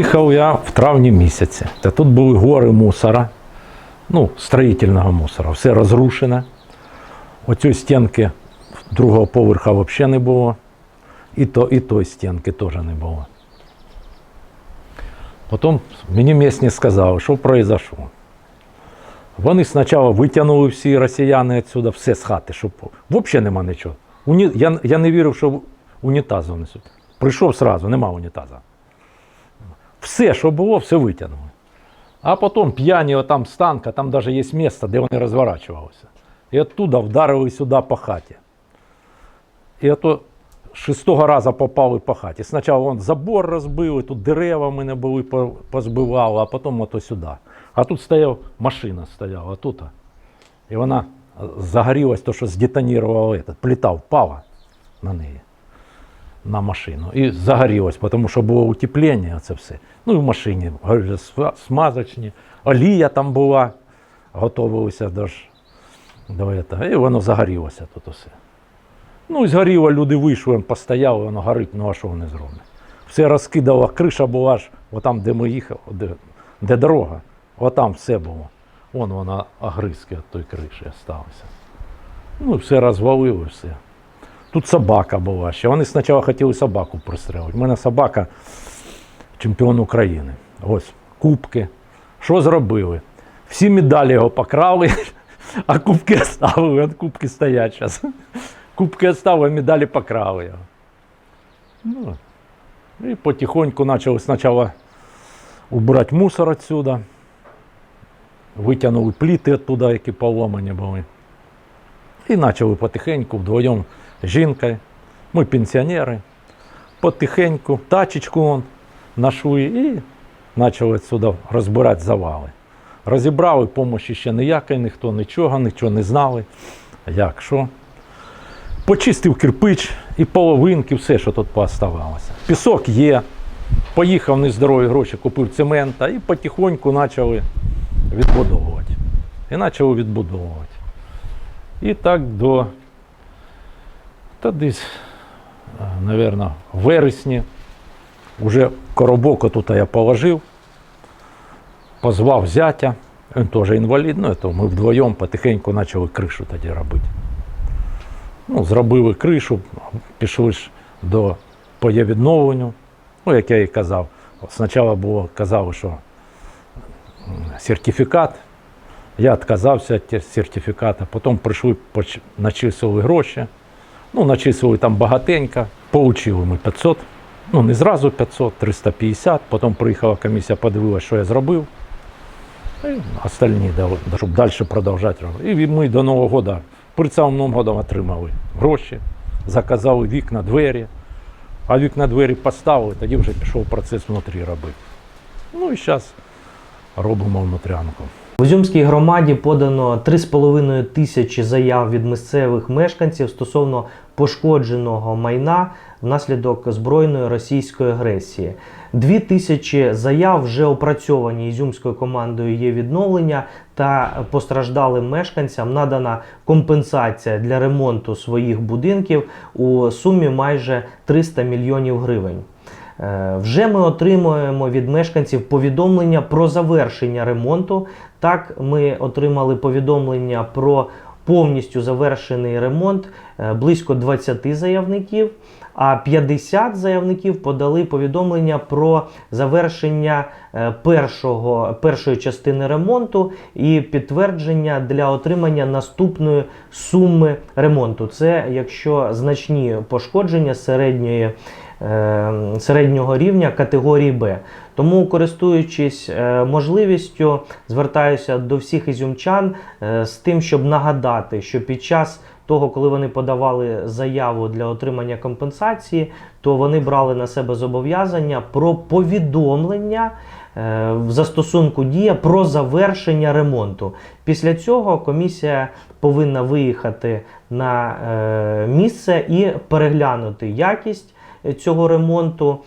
Їхав я в травні місяці. Та тут були гори мусора, ну, строїтельного мусора, все розрушене. Оцю стінки другого поверха взагалі не було. І, то, і той стінки теж не було. Потім мені місні сказали, що произошло. Вони спочатку витягнули всі росіяни відсюди, все з хати, щоб взагалі нема нічого. Я, я не вірив, що унітазу несуть. Прийшов сразу, нема унітаза. Все, що було, все витягнули. А потім п'яні отам з танка, там навіть є місце, де вони розворачувалися. І оттуда вдарили сюди по хаті. І ото шестого разу попали по хаті. Спочатку вон забор розбили, тут дерева мене були, позбивали, а потім ото сюди. А тут стояв, машина стояла, тут. І вона загорілась, то, що здетонувала, плита впала на неї, на машину. І загорілась, тому що було утеплення, це все. Ну і в машині смазочні, олія там була, готувалися до, до этого. І воно загорілося тут усе. Ну, і згоріло, люди вийшли, постояли, воно горить, ну а що вони зроблять? Все розкидало, криша була ж, отам, де ми їхали, де, де дорога, отам все було. Вон вона огризки від тої криші залишилися. Ну, все розвалило, все. Тут собака була ще. Вони спочатку хотіли собаку пристрелити. У мене собака чемпіон України. Ось, кубки. Що зробили? Всі медалі його покрали, а кубки оставили. От кубки стоять зараз. Кубки оставили, медалі покрали його. Ну, і потихоньку почали спочатку убрати мусор отсюда. Витягнули пліти оттуда, які поломані були. І почали потихеньку вдвоєм з жінкою. Ми пенсіонери. Потихеньку, тачечку вон нашли і почали сюди розбирати завали. Розібрали, помощі ще ніякої, ніхто нічого, нічого не знали. Як, що. Почистив кирпич і половинки, все, що тут пооставалося. Пісок є. Поїхав нездорові гроші, купив цемента і потихоньку почали відбудовувати. І почали відбудовувати. І так до та десь, мабуть, в вересні. Уже коробок тут я положив, позвав зятя, він теж інвалід, ну, то ми вдвоєм потихеньку почали кришу тоді робити. Ну, зробили кришу, пішли ж до поєвідновленню. Ну, як я і казав, спочатку було казали, що сертифікат. Я відказався від сертифіката, потім прийшли, начислили гроші. Ну, начислили там багатенько, получили ми 500. Ну, не зразу 500, 350. Потім приїхала комісія, подивилася, що я зробив. І остальні, дали, щоб далі продовжувати робити. І ми до Нового року, перед самим Новим годом отримали гроші, заказали вікна, двері. А вікна двері поставили, тоді вже пішов процес внутрі робити. Ну і зараз робимо внутрянку. В Ізюмській громаді подано 3,5 тисячі заяв від місцевих мешканців стосовно пошкодженого майна внаслідок збройної російської агресії. Дві тисячі заяв вже опрацьовані ізюмською командою є відновлення та постраждалим мешканцям надана компенсація для ремонту своїх будинків у сумі майже 300 мільйонів гривень. Е, Вже ми отримуємо від мешканців повідомлення про завершення ремонту. Так, ми отримали повідомлення про повністю завершений ремонт е, близько 20 заявників, а 50 заявників подали повідомлення про завершення е, першого, першої частини ремонту і підтвердження для отримання наступної суми ремонту. Це якщо значні пошкодження середньої середнього рівня категорії Б. Тому, користуючись е, можливістю, звертаюся до всіх ізюмчан е, з тим, щоб нагадати, що під час того, коли вони подавали заяву для отримання компенсації, то вони брали на себе зобов'язання про повідомлення е, в застосунку дія про завершення ремонту. Після цього комісія повинна виїхати на е, місце і переглянути якість цього ремонту.